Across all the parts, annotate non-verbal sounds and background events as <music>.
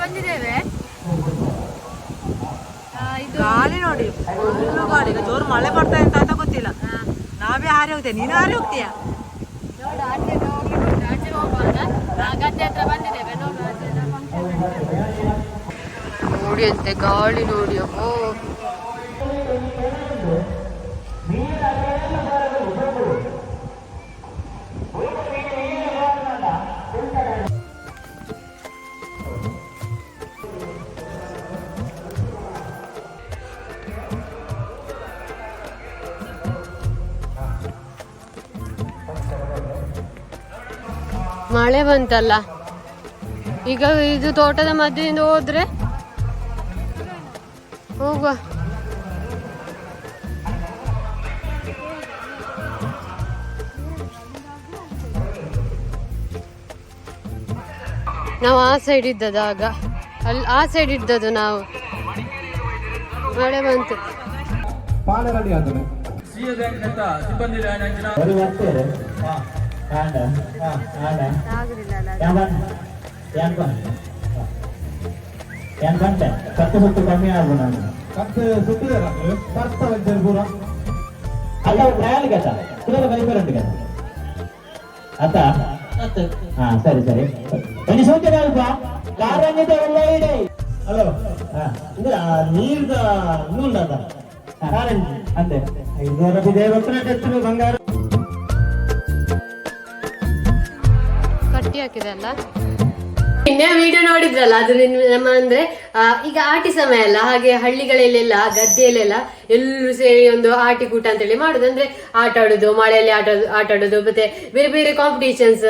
ಬಂದಿದ್ದೇವೆ. ಗಾಳಿ ನೋಡಿ ಫುಲ್ಲು ಗಾಳಿ. ಈಗ ಜೋರು ಮಳೆ ಬರ್ತಾ ಅಂತ ಅಂತ ಗೊತ್ತಿಲ್ಲ. ನಾವೇ ಹಾರಿ ಹೋಗ್ತೇವೆ. ನೀನು ಹಾರಿ ಹೋಗ್ತೀಯ? ನೋಡಿ ಆಚೆ ಗಾಳಿ ನೋಡಿ. ಹೋಗುವಾಗ ಮಳೆ ಬಂತಲ್ಲ. ಈಗ ಇದು ತೋಟದ ಮಧ್ಯದಿಂದ ಹೋದ್ರೆ ಹೋಗುವ. ನಾವು ಆ ಸೈಡ್ ಇದ್ದದ್ದು ಆಗ. ಅಲ್ಲಿ ಆ ಸೈಡ್ ಇದ್ದದ್ದು ನಾವು. ಮಳೆ ಬಂತು. ಸಿಬ್ಬಂದಿ ನ್ಯಾಯಾಂಚಿನ ಬರೀ ಬರ್ತಾರೆ ಆಡ ಆಡ ಯಾವನ್ ಯಾನ್ ಯಾನ್ ಬಂದೆ ಕತ್ತು ಸುತ್ತು ಕಮ್ಮಿ ಆಗು ನಾನು ಕತ್ತು ಸುತ್ತಿದಾರ ಬರ್ತಾವ ಪೂರ ಅಲ್ಲ ಟ್ರಯಲ್ ಗತ ಕುಲದ ಬೈಬರಂಟ್ ಗತ ಅತ್ತ ಹಾ ಸರಿ ಸರಿ ಬನ್ನಿ ಸೋತಿರ ಅಲ್ಪ ಕಾರಂಗಿದೆ ಒಳ್ಳೆ ಇಡೆ ಹಲೋ ಹಾ ಅಂದ್ರೆ ನೀರ್ದ ನೂಲ್ ಅದ ಕಾರಂಜಿ ಅಂದೆ ಐದುವರೆ ಬಿದೆ ಗೊತ್ತಿನ ಬಂಗಾರ ಕಟ್ಟಿ ಹಾಕಿದಲ್ಲ ನಿನ್ನೆ ವಿಡಿಯೋ ನೋಡಿದ್ರಲ್ಲ, ಅದು ನಮ್ಮ ಅಂದ್ರೆ ಈಗ ಆಟಿ ಸಮಯ ಅಲ್ಲ ಹಾಗೆ ಹಳ್ಳಿಗಳಲ್ಲೆಲ್ಲ, ಗದ್ದೆಯಲ್ಲೆಲ್ಲ ಎಲ್ಲರೂ ಸೇರಿ ಒಂದು ಆಟಿ ಕೂಟ ಅಂತೇಳಿ ಮಾಡುದು. ಅಂದ್ರೆ ಆಟ ಆಡುದು ಮಳೆಯಲ್ಲಿ ಆಟ ಆಟ ಆಡುದು ಮತ್ತೆ ಬೇರೆ ಬೇರೆ ಕಾಂಪಿಟೇಷನ್ಸ್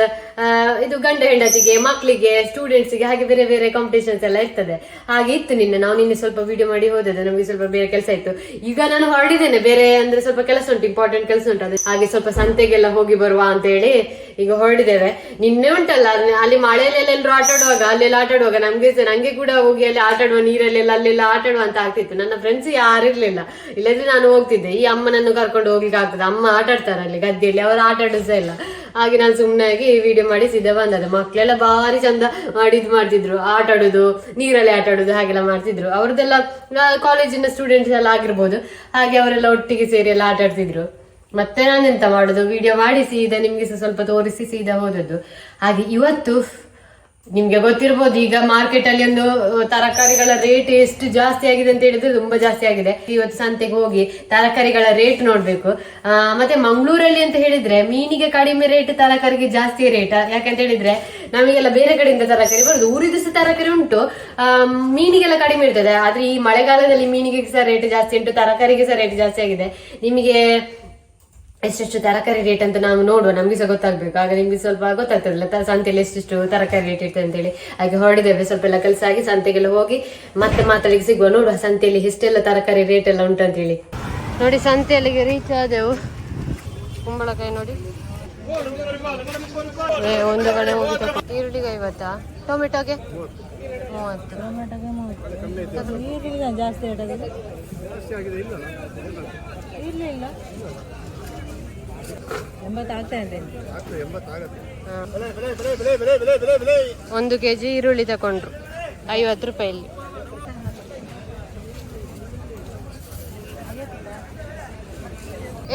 ಇದು ಗಂಡ ಹೆಂಡತಿಗೆ ಮಕ್ಕಳಿಗೆ ಸ್ಟೂಡೆಂಟ್ಸ್ಗೆ ಹಾಗೆ ಬೇರೆ ಬೇರೆ ಕಾಂಪಿಟೇಷನ್ಸ್ ಎಲ್ಲ ಇರ್ತದೆ. ಹಾಗೆ ಇತ್ತು ನಿನ್ನೆ ನಾವು ನಿನ್ನೆ ಸ್ವಲ್ಪ ವಿಡಿಯೋ ಮಾಡಿ ಹೋದದ್ದು, ನಮಗೆ ಸ್ವಲ್ಪ ಬೇರೆ ಕೆಲಸ ಇತ್ತು. ಈಗ ನಾನು ಹೊರಡಿದ್ದೇನೆ ಬೇರೆ ಅಂದ್ರೆ ಸ್ವಲ್ಪ ಕೆಲಸ ಉಂಟು ಇಂಪಾರ್ಟೆಂಟ್ ಕೆಲಸ ಉಂಟು. ಅದು ಹಾಗೆ ಸ್ವಲ್ಪ ಸಂತೆಗೆಲ್ಲ ಹೋಗಿ ಬರುವ ಅಂತ ಹೇಳಿ ಈಗ ಹೊರಡಿದ್ದೇವೆ ನಿನ್ನೆ ಉಂಟಲ್ಲ, ಅಲ್ಲಿ- ಮಳೆಯಲ್ಲೆಲ್ಲ ಎಲ್ಲರೂ ಆಟಾಡುವಾಗ, ಅಲ್ಲೆಲ್ಲ ಆಟ ಆಡುವಾಗ ನಮ್ಗೆ ನಂಗೆ ಕೂಡ ಹೋಗಿ ಅಲ್ಲಿ ಆಟಾಡುವ, ನೀರಲ್ಲೆಲ್ಲ ಅಲ್ಲೆಲ್ಲ ಆಟ ಆಡುವ ಅಂತ ಆಗ್ತಿತ್ತು. ನನ್ನ ಫ್ರೆಂಡ್ಸ್ ಯಾರು ಇರ್ಲಿಲ್ಲ. ಇಲ್ಲದ್ರೆ ನಾನು ಹೋಗ್ತಿದ್ದೆ. ಈ ಅಮ್ಮನನ್ನು ಕರ್ಕೊಂಡು ಹೋಗ್ಲಿಕ್ಕೆ ಆಗ್ತದೆ. ಅಮ್ಮ ಆಟಾಡ್ತಾರೆ ಅಲ್ಲಿ ಗದ್ದೆಯಲ್ಲಿ, ಅವರು ಆಟ ಆಡುಸ ಇಲ್ಲ. ಹಾಗೆ ನಾನು ಸುಮ್ಮನೆ ಆಗಿ ವಿಡಿಯೋ ಮಾಡಿ ಸೀದಾ ಬಂದದ್ದು ಮಕ್ಕಳೆಲ್ಲ ಭಾರಿ ಚಂದ ಮಾಡಿ ಇದು ಮಾಡ್ತಿದ್ರು, ಆಟ ಆಡುದು, ನೀರಲ್ಲಿ ಆಟ ಆಡುದು, ಹಾಗೆಲ್ಲ ಮಾಡ್ತಿದ್ರು. ಅವ್ರದ್ದೆಲ್ಲ ಕಾಲೇಜಿನ ಸ್ಟೂಡೆಂಟ್ಸ್ ಎಲ್ಲ ಆಗಿರ್ಬೋದು. ಹಾಗೆ ಅವರೆಲ್ಲ ಒಟ್ಟಿಗೆ ಸೇರಿ ಎಲ್ಲ ಆಟ ಆಡ್ತಿದ್ರು. ಮತ್ತೆ ನಾನೆಂತ ಮಾಡುದು? ವಿಡಿಯೋ ಮಾಡಿ ಸೀದಾ ನಿಮ್ಗೆ ಸ್ವಲ್ಪ ತೋರಿಸಿ, ಸೀದಾ ಹೋದದ್ದು. ಹಾಗೆ ಇವತ್ತು ನಿಮ್ಗೆ ಗೊತ್ತಿರ್ಬೋದು, ಈಗ ಮಾರ್ಕೆಟ್ ಅಲ್ಲಿ ಒಂದು ತರಕಾರಿಗಳ ರೇಟ್ ಎಷ್ಟು ಜಾಸ್ತಿ ಆಗಿದೆ ಅಂತ ಹೇಳಿದ್ರೆ ತುಂಬಾ ಜಾಸ್ತಿ ಆಗಿದೆ. ಇವತ್ತು ಸಂತೆಗೆ ಹೋಗಿ ತರಕಾರಿಗಳ ರೇಟ್ ನೋಡ್ಬೇಕು. ಮತ್ತೆ ಮಂಗಳೂರಲ್ಲಿ ಅಂತ ಹೇಳಿದ್ರೆ ಮೀನಿಗೆ ಕಡಿಮೆ ರೇಟ್ ತರಕಾರಿಗೆ ಜಾಸ್ತಿ ರೇಟ್ ಯಾಕಂತ ಹೇಳಿದ್ರೆ ನಮಗೆಲ್ಲ ಬೇರೆ ಕಡೆಯಿಂದ ತರಕಾರಿ ಬರುದು. ಊರಿದ್ದು ಸಹ ತರಕಾರಿ ಉಂಟು ಮೀನಿಗೆಲ್ಲ ಕಡಿಮೆ ಇರ್ತದೆ. ಆದ್ರೆ ಈ ಮಳೆಗಾಲದಲ್ಲಿ ಮೀನಿಗೆ ಸಹ ರೇಟ್ ಜಾಸ್ತಿ ಉಂಟು, ತರಕಾರಿಗೆ ಸಹ ರೇಟ್ ಜಾಸ್ತಿ ಆಗಿದೆ. ನಿಮಗೆ ಎಷ್ಟೆಷ್ಟು ತರಕಾರಿ ರೇಟ್ ಅಂತ ನಾವು ನೋಡುವ. ನಮ್ಗೆ ಸಹ ಗೊತ್ತಾಗ್ಬೇಕು. ಆಗ ನಿಮ್ಗೆ ಸ್ವಲ್ಪ ಗೊತ್ತಾಗ್ತದಲ್ಲ. ಸಂತೆಯಲ್ಲಿ ಎಷ್ಟೆಷ್ಟು ತರಕಾರಿ ರೇಟ್ ಇರ್ತದೆ ಅಂತೇಳಿ. ಹಾಗೆ ಹೊರಡಿದ್ದೇವೆ. ಸ್ವಲ್ಪ ಎಲ್ಲ ಕೆಲಸ ಆಗಿ ಸಂತೆಗೆಲ್ಲ ಹೋಗಿ ಮತ್ತೆ ಮಾತಾಡಿಗೆ ಸಿಗುವ. ನೋಡುವ ಸಂತೆಯಲ್ಲಿ ಎಷ್ಟೆಲ್ಲ ತರಕಾರಿ ರೇಟ್ ಎಲ್ಲ ಉಂಟು ಅಂತೇಳಿ. ನೋಡಿ ಸಂತೆಯಲ್ಲಿಗೆ ರೀಚ್ ಆದೆವು. ಕುಂಬಳಕಾಯಿ ನೋಡಿ. ಏ, ಒಂದು ಕಡೆ ಹೋಗಿ. ಈರುಳ್ಳಿಗೆ ಐವತ್ತಾ? ಟೊಮೆಟೊಗೆ? ಮೂವತ್ತು. ಜಾಸ್ತಿ ಇಲ್ಲ ಇಲ್ಲ. ಎಂಬತ್ತು ಕೆ ಜಿ ಒಂದು ಕೆಜಿ ಈರುಳ್ಳಿ ತಕೊಂಡ್ರು ಐವತ್ತು ರೂಪಾಯಲ್ಲಿ.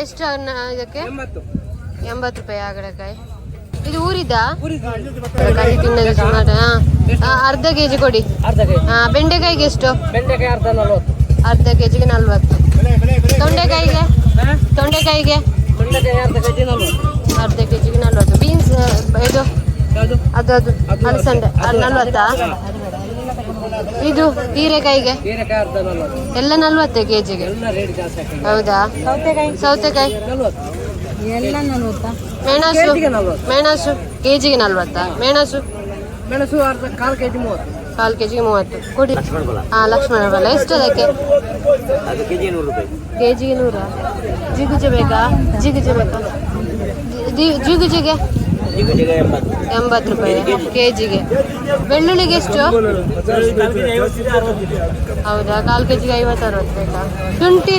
ಎಷ್ಟು ಅನ್ನ ಇದಕ್ಕೆ? ಎಂಬತ್ತು. ರೂಪಾಯಿ ಆಗಡಕಾಯಿ ಇದು ಊರಿದ್ದಾ ಕಹಿ ತಿನ್ನೋದು ಸುಮಾರು. ಅರ್ಧ ಕೆಜಿ ಕೊಡಿ. ಅರ್ಧ ಕೆಜಿ. ಹಾ ಬೆಂಡೆಕಾಯಿಗೆ ಎಷ್ಟು? ಬೆಂಡೆಕಾಯಿ ಅರ್ಧ ನಲ್ವತ್ತು. ಅರ್ಧ ಕೆಜಿಗೆ ನಲ್ವತ್ತು. ತೊಂಡೆಕಾಯಿಗೆ? ತೊಂಡೆಕಾಯಿಗೆ? ಅರ್ಧ ಕೆ ಜಿಗೆ ನಲ್ವತ್ತು. ಬೀನ್ಸ್ ಇದು? ಅದು ಅದು. ಅಲಸಂಡೆ ಅದು ನಲ್ವತ್ತಾ? ಇದು ಹೀರೆಕಾಯಿಗೆ? ಎಲ್ಲ ನಲ್ವತ್ತೆ ಕೆ ಜಿಗೆ ರೇಟ್ ಜಾಸ್ತಿ ಆಗ್ತದೆ. ಹೌದಾ? ಸೌತೆಕಾಯಿ. ಸೌತೆಕಾಯಿ? ಎಲ್ಲ ನಲ್ವತ್ತಾ? ಮೆಣಸು? ಕೆ ಜಿಗೆ ಮೆಣಸು? ಕೆಜಿಗೆ ನಲ್ವತ್ತಾ? ಮೆಣಸು? ಮೆಣಸು ಕಾಲು ಮೂವತ್ತು. ಕಾಲು ಕೆಜಿಗೆ ಮೂವತ್ತು. ಕೊಡಿ. ಹಾ ಲಕ್ಷ್ಮಣ ಬಲ ಎಷ್ಟು ಅದಕ್ಕೆ? ಕೆಜಿಗೆ ನೂರ ಜಿಗುಜೆ ಬೇಕಾ ಜಿಗುಜೆ ಬೇಕಾ ಜಿಗುಜಿಗೆ ಎಂಬತ್ತು. ರೂಪಾಯಿ. ಕೆಜಿಗೆ. ಬೆಳ್ಳುಳ್ಳಿಗೆ ಎಷ್ಟು? ಹೌದಾ? ಕಾಲು ಕೆಜಿಗೆ ಐವತ್ತು ಅರವತ್ತು ಬೇಕಾ? ಶುಂಠಿ.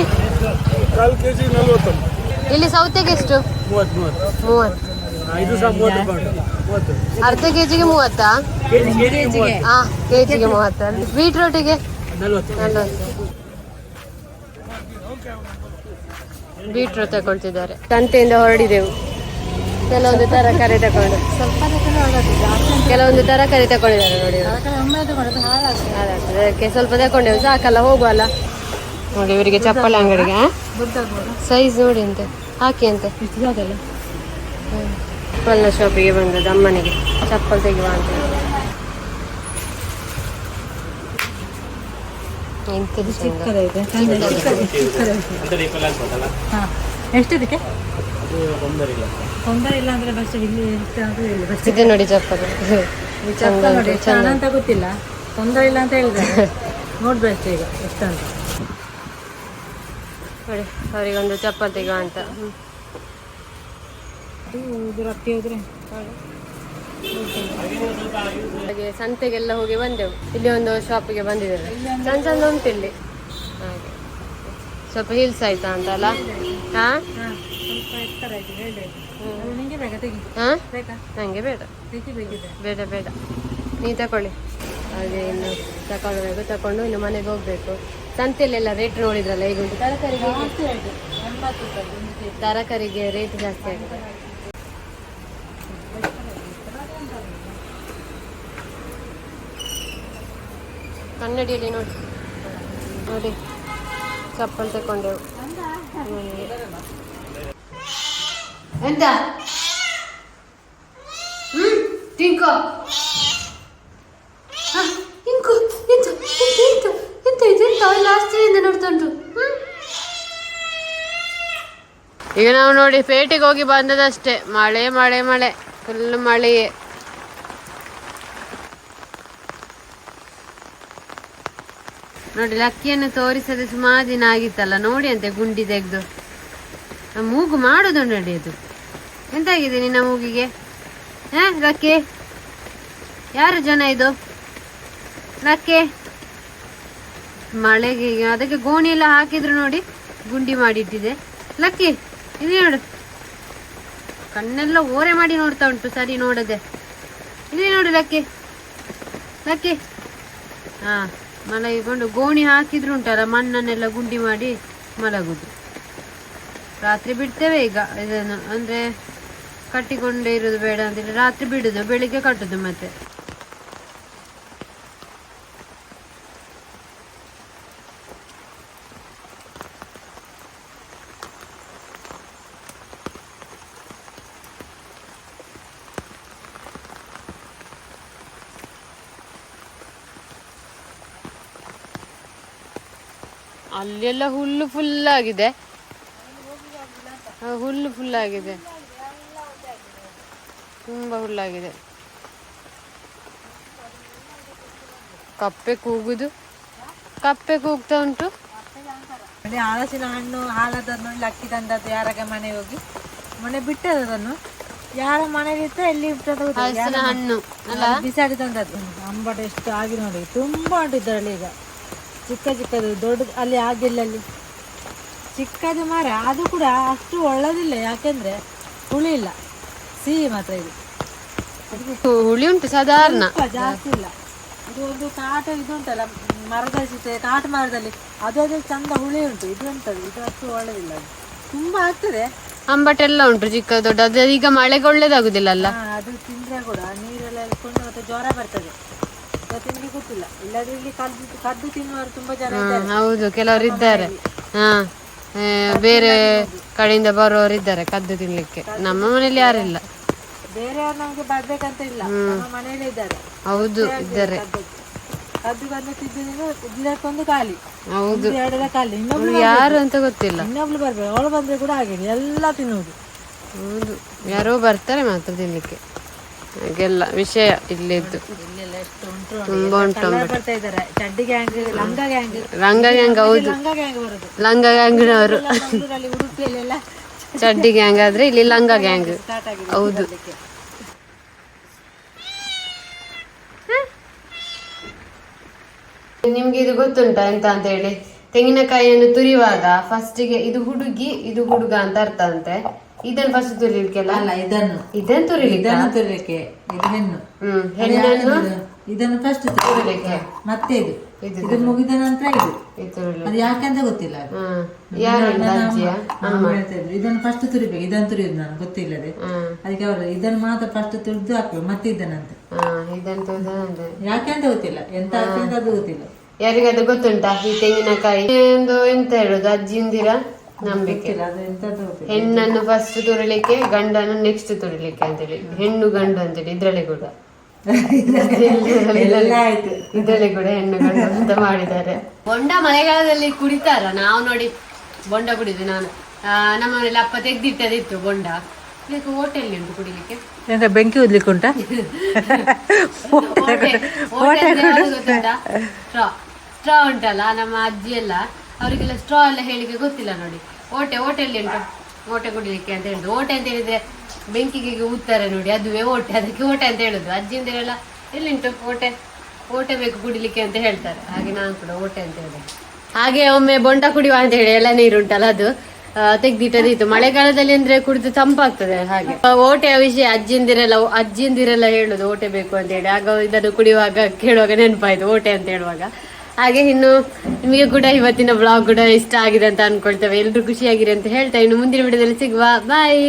ಇಲ್ಲಿ ಸೌತೆಗೆ ಎಷ್ಟು? ಮೂವತ್ತು ಅರ್ಧ ಕೆ ಜಿಗೆ ಮೂವತ್ತು ಹಾ ಕೆಜಿಗೆ ಮೂವತ್ತ? ಬೀಟ್ರೋಟಿಗೆ ನಲ್ವತ್ತು. ಬೀಟ್ರೋಟ್ ತಗೊಳ್ತಿದ್ದಾರೆ. ಸಂತೆಯಿಂದ ಹೊರಡಿದೆವು. ಕೆಲವೊಂದು ತರಕಾರಿ ತಕೊಂಡು ಕೆಲವೊಂದು ತರಕಾರಿ ತಕೊಂಡಿದ್ದಾರೆ ನೋಡಿ. ಅದಕ್ಕೆ ಸ್ವಲ್ಪ ತಗೊಂಡೆವು. ಸಾಕಲ್ಲ ಹೋಗುವಲ್ಲ. ನೋಡಿ ಇವರಿಗೆ ಚಪ್ಪಲಿ ಅಂಗಡಿಗೆ ಸೈಜ್ ನೋಡಿ ಅಂತೆ. ಹಾಕಿ ಅಂತೆ. ಚಪ್ಪಲ್ನ ಶಾಪಿಗೆ ಬಂದದ್ದು ಅಮ್ಮನಿಗೆ. ಚಪ್ಪಲ್ ತೆಗೆಯುವ ಅಂತ. ಎಂತದು ಹಾಂ. ಎಷ್ಟದಕ್ಕೆ ತೊಂದರೆ ಇಲ್ಲ. ಅಂದ್ರೆ ಬಸ್ ಇಲ್ಲಿ ಹೇಳಿ ಬಸ್ ಇದು ನೋಡಿ ಚಪ್ಪಲ್. ಚಪ್ಪ ನೋಡಿ ಚಂದ ಅಂತ ಗೊತ್ತಿಲ್ಲ. ತೊಂದರೆ ಇಲ್ಲ ಅಂತ ಹೇಳಿದ್ದಾರೆ. <laughs> ನೋಡ್ಬೇಕು ಈಗ ಎಷ್ಟಂತ. ನೋಡಿ ಅವರಿಗೊಂದು ಚಪ್ಪಲ್ ತೆಗ ಅಂತ. ಹ್ಮ್. ಇದು ರೊಟ್ಟಿ ಹೋದ್ರೆ ಹಾಗೆ ಸಂತೆಗೆಲ್ಲ ಹೋಗಿ ಬಂದೆವು. ಇಲ್ಲಿ ಒಂದು ಶಾಪಿಗೆ ಬಂದಿದ್ದೇವೆ. ಸಣ್ಣ ಸಣ್ಣ ಉಂಟು ಇಲ್ಲಿ. ಹಾಗೆ. ಸ್ವಲ್ಪ ಹಿಲ್ಸ್ ಆಯ್ತಾ ಅಂತ ಅಲ್ಲ ಹಾ? ನಿಂಗೆ ಬೇಡ. ಬೇಡ ಬೇಡ. ನೀ ತಕೊಳ್ಳಿ. ಹಾಗೆ ಇನ್ನು ತಗೊಳ್ಬೇಕು ತಕೊಂಡು ಇನ್ನು ಮನೆಗೆ ಹೋಗ್ಬೇಕು. ಸಂತೆಯಲ್ಲೆಲ್ಲ ರೇಟ್ ನೋಡಿದ್ರಲ್ಲ ಈಗ ತರಕಾರಿಗೆ? ತರಕಾರಿಗೆ ರೇಟ್ ಜಾಸ್ತಿ ಆಗಿದೆ. ಕನ್ನಡಿಯಲ್ಲಿ ನೋಡಿ. ನೋಡಿ. ಚಪ್ಪಲ್ ತಗೊಂಡೆವು. ಎಂತ? ಟಿಂಕು ಎಂತ ಎಂತ ಈಗ ನಾವು ನೋಡಿ ಪೇಟೆಗೆ ಹೋಗಿ ಬಂದದಷ್ಟೇ. ಮಳೆ ಮಳೆ ಮಳೆ. ಫುಲ್ ಮಳೆಯೇ. ನೋಡಿ, ಲಕ್ಕಿಯನ್ನು ತೋರಿಸದೆ ಸುಮಾರು ದಿನ ಆಗಿತ್ತಲ್ಲ ನೋಡಿ ಅಂತೆ ಗುಂಡಿ ತೆಗೆದು. ಮೂಗು ಮಾಡೋದು ನೋಡಿ ಅದು. ಎಂತಾಗಿದೆ ನಿನ್ನ ಮೂಗಿಗೆ? ಹಾ, ಲಕ್ಕಿ? ಯಾರು ಜನ ಇದು? ಲಕ್ಕಿ? ಮಳೆಗೆ ಅದಕ್ಕೆ ಗೋಣಿ ಎಲ್ಲ ಹಾಕಿದ್ರು ನೋಡಿ, ಗುಂಡಿ ಮಾಡಿಟ್ಟಿದೆ. ಲಕ್ಕಿ ಇಲ್ಲಿ ನೋಡು. ಕಣ್ಣೆಲ್ಲ ಓರೆ ಮಾಡಿ ನೋಡ್ತಾ ಉಂಟು, ಸರಿ ನೋಡದೆ. ಇಲ್ಲಿ ನೋಡಿ ಲಕ್ಕಿ. ಲಕ್ಕಿ? ಹಾ. ಮಲಗಿಕೊಂಡು ಗೋಣಿ ಹಾಕಿದ್ರು ಉಂಟಲ್ಲ, ಮಣ್ಣನ್ನೆಲ್ಲ ಗುಂಡಿ ಮಾಡಿ ಮಲಗುದು. ರಾತ್ರಿ ಬಿಡ್ತೇವೆ ಈಗ, ಇದನ್ನು ಅಂದ್ರೆ ಕಟ್ಟಿಕೊಂಡೇ ಇರೋದು ಬೇಡ ಅಂತೇಳಿ ರಾತ್ರಿ ಬಿಡುದು, ಬೆಳಿಗ್ಗೆ ಕಟ್ಟುದು ಮತ್ತೆ. ಅಲ್ಲೆಲ್ಲ ಹುಲ್ಲು ಫುಲ್ ಆಗಿದೆ ಹುಲ್ಲು ಫುಲ್ ಆಗಿದೆ ತುಂಬಾ ಹುಲ್ಲಾಗಿದೆ. ಕಪ್ಪೆ ಕೂಗುದು. ಕಪ್ಪೆ ಕೂಗ್ತಾ ಉಂಟು. ಅದೇ ಹಲಸಿನ ಹಣ್ಣು ಹಾಲದನ್ನು ಲಕ್ಕಿ ಅಕ್ಕಿ ತಂದದ್ದು ಯಾರಾಗ ಮನೆ ಹೋಗಿ. ಮನೆ ಬಿಟ್ಟದನ್ನು ಯಾರ ಮನೆಗೆ ಇತ್ತು ಎಲ್ಲಿ ಹಣ್ಣು ಬಿಸಾಡಿ ತಂದದ್ದು? ಅಂಬಟ ಎಷ್ಟು ಆಗಿ ನೋಡಿ. ತುಂಬಾ ಉಂಟು ಇದರಲ್ಲಿ ಈಗ. ಚಿಕ್ಕ ಚಿಕ್ಕದು ದೊಡ್ಡದು ಅಲ್ಲಿ ಆಗಿಲ್ಲ ಅಲ್ಲಿ. ಚಿಕ್ಕದು ಮರ ಅದು ಕೂಡ ಅಷ್ಟು ಒಳ್ಳೇದಿಲ್ಲ ಯಾಕೆಂದ್ರೆ ಹುಳಿ ಇಲ್ಲ. ಸಿಹಿ ಮಾತ್ರ ಇದು. ಹುಳಿ ಉಂಟು ಸಾಧಾರಣ. ಜಾಸ್ತಿ ಇಲ್ಲ. ಇದು ಒಂದು ಕಾಟ ಇದು ಉಂಟಲ್ಲ ಮರದಲ್ಲಿ ಸಿಗ್ತದೆ ಕಾಟ ಮರದಲ್ಲಿ ಅದು ಅದೇ ಚಂದ ಹುಳಿ ಉಂಟು. ಇದು ಉಂಟದು ಇದು ಅಷ್ಟು ಒಳ್ಳೇದಿಲ್ಲ ಅದು. ತುಂಬಾ ಆಗ್ತದೆ. ಅಂಬಟೆಲ್ಲ ಉಂಟು ಚಿಕ್ಕ ದೊಡ್ಡ ಅದು ಈಗ ಮಳೆಗೆ ಒಳ್ಳೇದಾಗುದಿಲ್ಲ ಅಲ್ಲ? ಅದು ತಿಂದ್ರೆ ಕೂಡ ನೀರೆಲ್ಲ ಇಟ್ಕೊಂಡು ಮತ್ತೆ ಜ್ವರ ಬರ್ತದೆ. ತಿನ್ಲಿಕ್ಕೆ ಗೊತ್ತಿಲ್ಲ. ಇಲ್ಲದ್ರೆ ಇಲ್ಲಿ ಕದ್ದು ಕದ್ದು ತಿನ್ನುವರು ತುಂಬಾ ಜನ ಇದ್ದಾರೆ. ಹೌದು ಕೆಲವರು ಇದ್ದಾರೆ. ಹಾ ಆ, ಬೇರೆ ಕಡೆಯಿಂದ ಬರುವವರು ಇದ್ದಾರೆ ಕದ್ದು ತಿನ್ಲಿಕ್ಕೆ. ನಮ್ಮ ಮನೇಲಿ ಯಾರಿಲ್ಲ ಬೇರೆಯವ್ರು ನಮ್ಗೆ ಬರ್ಬೇಕಂತ ಇಲ್ಲ. ನಮ್ಮ ಮನೆಯಲ್ಲೇ ಇದ್ದಾರೆ. ಹೌದು ಇದ್ದಾರೆ. ಕದ್ದು. ಕದ್ದು ಕದ್ದು ತಿದ್ದು ತಿಂದು ಗಿಡಕ್ಕೊಂದು ಖಾಲಿ. ಹೌದು. ಒಂದು ಎರಡೆಲ್ಲ ಖಾಲಿ. ಇನ್ನೊಬ್ಳು ಯಾರು ಅಂತ ಗೊತ್ತಿಲ್ಲ. ಇನ್ನೊಬ್ಳು ಬರ್ಬೇಕು. ಅವಳು ಬಂದ್ರೆ ಕೂಡ ಹಾಗೆ ಎಲ್ಲ ತಿನ್ನುವುದು. ಹೌದು. ಯಾರೋ ಬರ್ತಾರೆ ಮಾತ್ರ ತಿನ್ಲಿಕ್ಕೆ. ಹಾಗೆಲ್ಲ ವಿಷಯ ಇಲ್ಲಿದ್ದು. ತುಂಬಾ ಉಂಟು ರಂಗ ಗ್ಯಾಂಗ್ ಹೌದು. ಲಂಗ ಗ್ಯಾಂಗ್ನವರು ಚಡ್ಡಿ ಗ್ಯಾಂಗ್ ಆದ್ರೆ ಇಲ್ಲಿ ಲಂಗ ಗ್ಯಾಂಗ್ ಹೌದು. ನಿಮ್ಗೆ ಇದು ಗೊತ್ತುಂಟಾ ಎಂತ ಅಂತ ಹೇಳಿ? ತೆಂಗಿನಕಾಯಿಯನ್ನು ತುರಿಯುವಾಗ ಫಸ್ಟಿಗೆ ಇದು ಹುಡುಗಿ ಇದು ಹುಡುಗ ಅಂತ ಅರ್ಥ ಅಂತೆ. ಇದನ್ನು ಫಸ್ಟ್ ತುರಿಲಿಕ್ಕೆಲ್ಲ ಅಲ್ಲ ಇದನ್ನು. ಇದನ್ನು ತುರಿಲಿ ಇದನ್ನು ತುರಿಲಿಕ್ಕೆ ಇದು ಹೆಣ್ಣು. ಹ್ಮ್ ಹೆಣ್ಣನ್ನು ಇದನ್ನು ಫಸ್ಟ್ ತುರಿಲಿಕ್ಕೆ ಮತ್ತೆ ಇದು. ಇದು ಮುಗಿದ ನಂತರ ಇದು. ಅದು ಯಾಕೆ ಅದು. ಯಾಕೆಂತ ಗೊತ್ತಿಲ್ಲ ಇದನ್ನು ಫಸ್ಟ್ ತುರಿಬೇಕು ಇದನ್ನು ತುರಿಯುದು ನಾನು ಗೊತ್ತಿಲ್ಲದೆ. ಅದಕ್ಕೆ ಅವರು ಇದನ್ನು ಮಾತ್ರ ಫಸ್ಟ್ ತುರಿದು ಹಾಕ್ಬೇಕು ಮತ್ತೆ ಇದನ್ನಂತೆ ಹಾ ಇದನ್ನು ಯಾಕೆ ಅಂತ ಗೊತ್ತಿಲ್ಲ. ಎಂತ ಅಂತ ಅದು ಗೊತ್ತಿಲ್ಲ. ಯಾರಿಗಾದ್ರೂ ಗೊತ್ತುಂಟಾ? ಈ ತೆಂಗಿನಕಾಯಿ? ಎಂತ ಹೇಳುದು? ಅಜ್ಜಿಂದಿರ ನಂಬಿಕೆ ಹೆಣ್ಣನ್ನು ಫಸ್ಟ್ ತುರಿಲಿಕ್ಕೆ ಗಂಡನ್ನು ನೆಕ್ಸ್ಟ್ ತುರಿಲಿಕ್ಕೆ ಅಂತೇಳಿ ಹೆಣ್ಣು ಗಂಡು ಅಂತೇಳಿ ಇದ್ರಲ್ಲಿ ಕೂಡ. ಇದ್ರಲ್ಲಿ ಕೂಡ ಹೆಣ್ಣು ಗಂಡು ಅಂತ ಮಾಡಿದ್ದಾರೆ. ಬೊಂಡ ಮಳೆಗಾಲದಲ್ಲಿ ಕುಡಿತಾರ? ನಾವು ನೋಡಿ ಬೊಂಡ ಕುಡಿದ್ವಿ ನಾನು. ಆ, ನಮ್ಮ ಮನೇಲಿ ಅಪ್ಪ ತೆಗ್ದಿಟ್ಟದಿತ್ತು ಬೊಂಡ. ಇದಕ್ಕೆ ಹೋಟೆಲ್ ಉಂಟು ಕುಡಿಲಿಕ್ಕೆ. ಎಂತ ಬೆಂಕಿ ಉದ್ಲಿಕ್ಕೆ ಉಂಟಾ? ಸ್ಟ್ರಾ ಉಂಟಲ್ಲ ನಮ್ಮ ಅಜ್ಜಿ ಎಲ್ಲ. ಅವರಿಗೆಲ್ಲ ಸ್ಟ್ರಾ ಎಲ್ಲ ಹೇಳಿಕೆ ಗೊತ್ತಿಲ್ಲ ನೋಡಿ. ಓಟೆ ಓಟೆಲ್ಲಿ ಉಂಟು? ಓಟೆ ಕುಡಿಲಿಕ್ಕೆ ಅಂತ ಹೇಳುದು ಓಟೆ ಅಂತ ಹೇಳಿದ್ರೆ ಬೆಂಕಿಗೆ ಊದ್ತಾರೆ ನೋಡಿ. ಅದುವೇ ಓಟೆ. ಅದಕ್ಕೆ ಓಟೆ ಅಂತ ಹೇಳುದು. ಅಜ್ಜಿಂದಿರೆಲ್ಲ ಎಲ್ಲಿಂಟು ಓಟೆ? ಓಟೆ ಬೇಕು ಕುಡಿಲಿಕ್ಕೆ ಅಂತ ಹೇಳ್ತಾರೆ. ಹಾಗೆ ನಾನು ಕೂಡ ಓಟೆ ಅಂತ ಹೇಳಿದೆ. ಹಾಗೆ ಒಮ್ಮೆ ಬೊಂಡ ಕುಡಿಯುವ ಅಂತ ಹೇಳಿ ಎಲ್ಲ ನೀರು ಉಂಟಲ್ಲ ಅದು. ತೆಗ್ದಿಟ್ಟದಿತ್ತು. ಮಳೆಗಾಲದಲ್ಲಿ ಅಂದ್ರೆ ಕುಡಿದು ತಂಪಾಗ್ತದೆ ಹಾಗೆ. ಓಟೆಯ ವಿಷಯ ಅಜ್ಜಿಂದಿರೆಲ್ಲ ಅಜ್ಜಿಂದಿರೆಲ್ಲ ಹೇಳುದು ಓಟೆ ಬೇಕು ಅಂತ ಹೇಳಿ. ಆಗ ಇದನ್ನು ಕುಡಿಯುವಾಗ ಕೇಳುವಾಗ ನೆನಪಾಯ್ತು. ಓಟೆ ಅಂತ ಹೇಳುವಾಗ. ಹಾಗೆ ಇನ್ನು ನಿಮಗೆ ಕೂಡ ಇವತ್ತಿನ ಬ್ಲಾಗ್ ಕೂಡ ಇಷ್ಟ ಆಗಿದೆ ಅಂತ ಅನ್ಕೊಳ್ತೇವೆ. ಎಲ್ರು ಖುಷಿಯಾಗಿರಿ ಅಂತ ಹೇಳ್ತಾ ಇನ್ನು ಮುಂದಿನ ವಿಡಿಯೋದಲ್ಲಿ ಸಿಗುವ. ಬಾಯ್